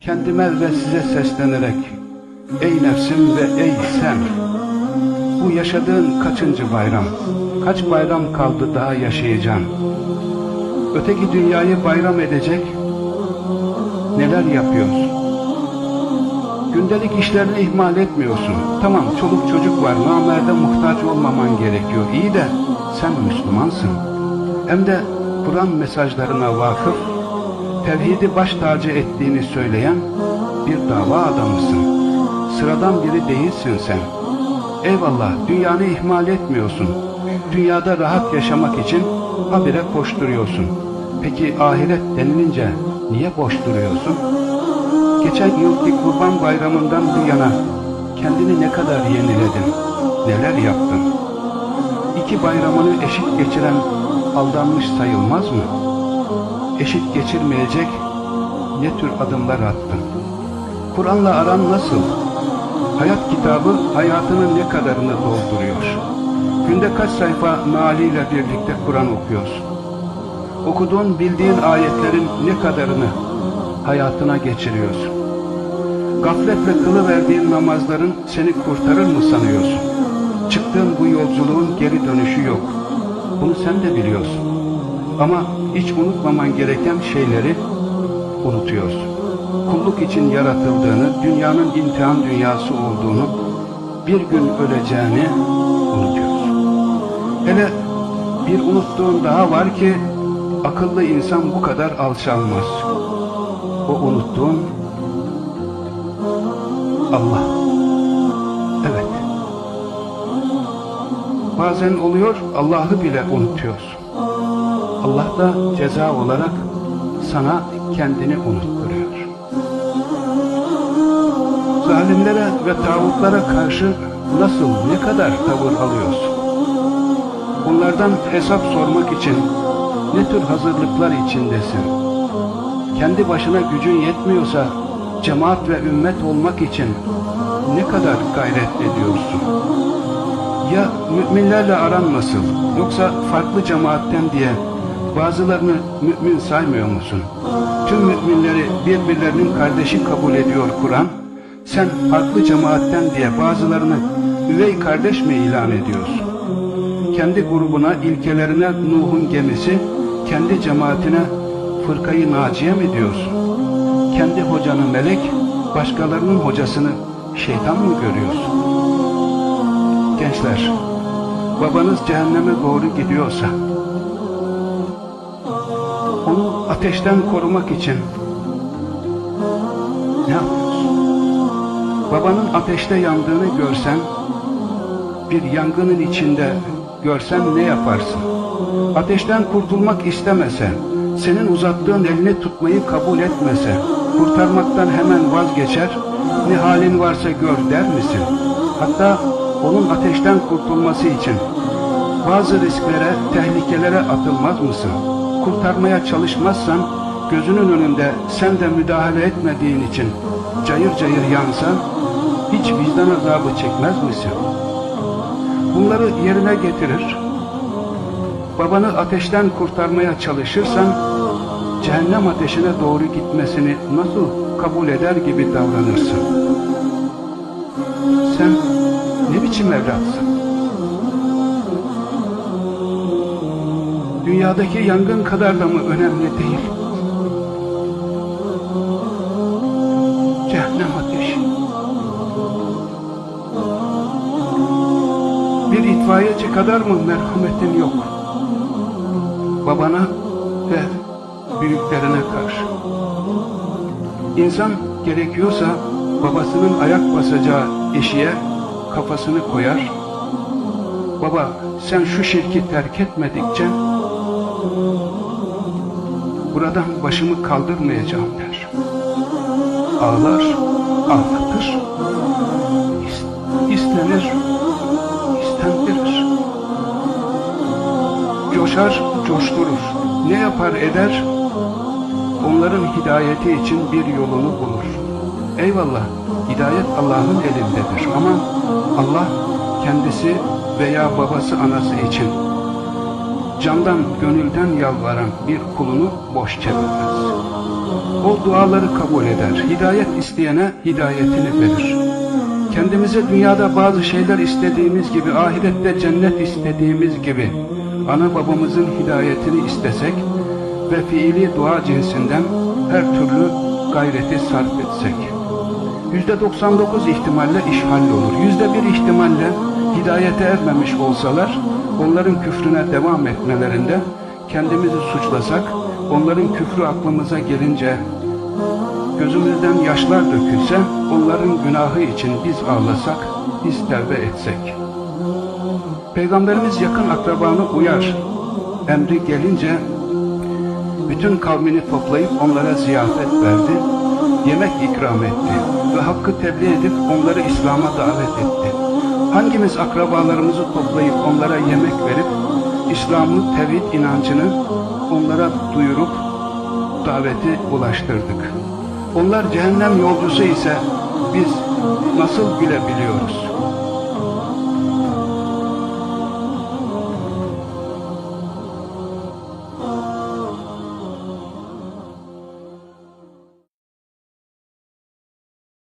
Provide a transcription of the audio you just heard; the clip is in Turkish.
Kendime ve size seslenerek Ey nefsim ve ey sen Bu yaşadığın kaçıncı bayram? Kaç bayram kaldı daha yaşayacaksın Öteki dünyayı bayram edecek Neler yapıyorsun? Gündelik işlerini ihmal etmiyorsun. Tamam çoluk çocuk var Namerde muhtaç olmaman gerekiyor. İyi de sen Müslümansın. Hem de Kur'an mesajlarına vakıf tevhidi baş tacı ettiğini söyleyen bir dava adamısın. Sıradan biri değilsin sen. Eyvallah dünyanı ihmal etmiyorsun. Dünyada rahat yaşamak için habire koşturuyorsun. Peki ahiret denilince niye boş duruyorsun? Geçen yılki kurban bayramından bu yana kendini ne kadar yeniledin, neler yaptın? İki bayramını eşit geçiren aldanmış sayılmaz mı? Eşit geçirmeyecek ne tür adımlar attın? Kur'an'la aran nasıl? Hayat kitabı hayatının ne kadarını dolduruyor? Günde kaç sayfa mealiyle birlikte Kur'an okuyorsun? Okuduğun, bildiğin ayetlerin ne kadarını hayatına geçiriyorsun? Gafletle kılıverdiğin namazların seni kurtarır mı sanıyorsun? Çıktığın bu yolculuğun geri dönüşü yok. Bunu sen de biliyorsun. Ama hiç unutmaman gereken şeyleri unutuyorsun. Kulluk için yaratıldığını, dünyanın imtihan dünyası olduğunu, bir gün öleceğini unutuyorsun. Hele bir unuttuğun daha var ki akıllı insan bu kadar alçalmaz. O unuttuğun Allah. Evet. Bazen oluyor Allah'ı bile unutuyorsun. Allah da ceza olarak sana kendini unutturuyor. Zalimlere ve tağutlara karşı nasıl, ne kadar tavır alıyorsun? Onlardan hesap sormak için ne tür hazırlıklar içindesin? Kendi başına gücün yetmiyorsa cemaat ve ümmet olmak için ne kadar gayret ediyorsun? Ya müminlerle aran nasıl? Yoksa farklı cemaatten diye bazılarını mümin saymıyor musun? Tüm müminleri birbirlerinin kardeşi kabul ediyor Kur'an. Sen farklı cemaatten diye bazılarını üvey kardeş mi ilan ediyorsun? Kendi grubuna, ilkelerine Nuh'un gemisi, kendi cemaatine fırkayı naciye mi diyorsun? Kendi hocanı melek, başkalarının hocasını şeytan mı görüyorsun? Gençler, babanız cehenneme doğru gidiyorsa, ateşten korumak için ne yapıyorsun? Babanın ateşte yandığını görsen, bir yangının içinde görsen ne yaparsın? Ateşten kurtulmak istemese, senin uzattığın elini tutmayı kabul etmese, kurtarmaktan hemen vazgeçer, ne halin varsa gör der misin? Hatta onun ateşten kurtulması için bazı risklere, tehlikelere atılmaz mısın? Kurtarmaya çalışmazsan, gözünün önünde sen de müdahale etmediğin için cayır cayır yansan, hiç vicdan azabı çekmez misin? Bunları yerine getirir, babanı ateşten kurtarmaya çalışırsan, cehennem ateşine doğru gitmesini nasıl kabul eder gibi davranırsın? Sen ne biçim evlatsın? Dünyadaki yangın kadar da mı önemli değil? Cehennem ateşi. Bir itfaiyeci kadar mı merhametin yok? Babana ve büyüklerine karşı. İnsan gerekiyorsa babasının ayak basacağı eşiğe kafasını koyar. Baba sen şu şirki terk etmedikçe buradan başımı kaldırmayacağım der. Ağlar, ağlatır. İs- istenir, istendirir. Coşar, coşturur. Ne yapar eder? Onların hidayeti için bir yolunu bulur. Eyvallah, hidayet Allah'ın elindedir ama Allah kendisi veya babası anası için candan gönülden yalvaran bir kulunu boş çevirmez. O duaları kabul eder. Hidayet isteyene hidayetini verir. Kendimize dünyada bazı şeyler istediğimiz gibi, ahirette cennet istediğimiz gibi ana babamızın hidayetini istesek ve fiili dua cinsinden her türlü gayreti sarf etsek. Yüzde 99 ihtimalle iş hallolur. Yüzde bir ihtimalle hidayete ermemiş olsalar onların küfrüne devam etmelerinde kendimizi suçlasak onların küfrü aklımıza gelince gözümüzden yaşlar dökülse onların günahı için biz ağlasak biz tevbe etsek. Peygamberimiz yakın akrabanı uyar. Emri gelince bütün kavmini toplayıp onlara ziyafet verdi, yemek ikram etti ve hakkı tebliğ edip onları İslam'a davet etti. Hangimiz akrabalarımızı toplayıp onlara yemek verip İslam'ın tevhid inancını onlara duyurup daveti ulaştırdık. Onlar cehennem yolcusu ise biz nasıl gülebiliyoruz?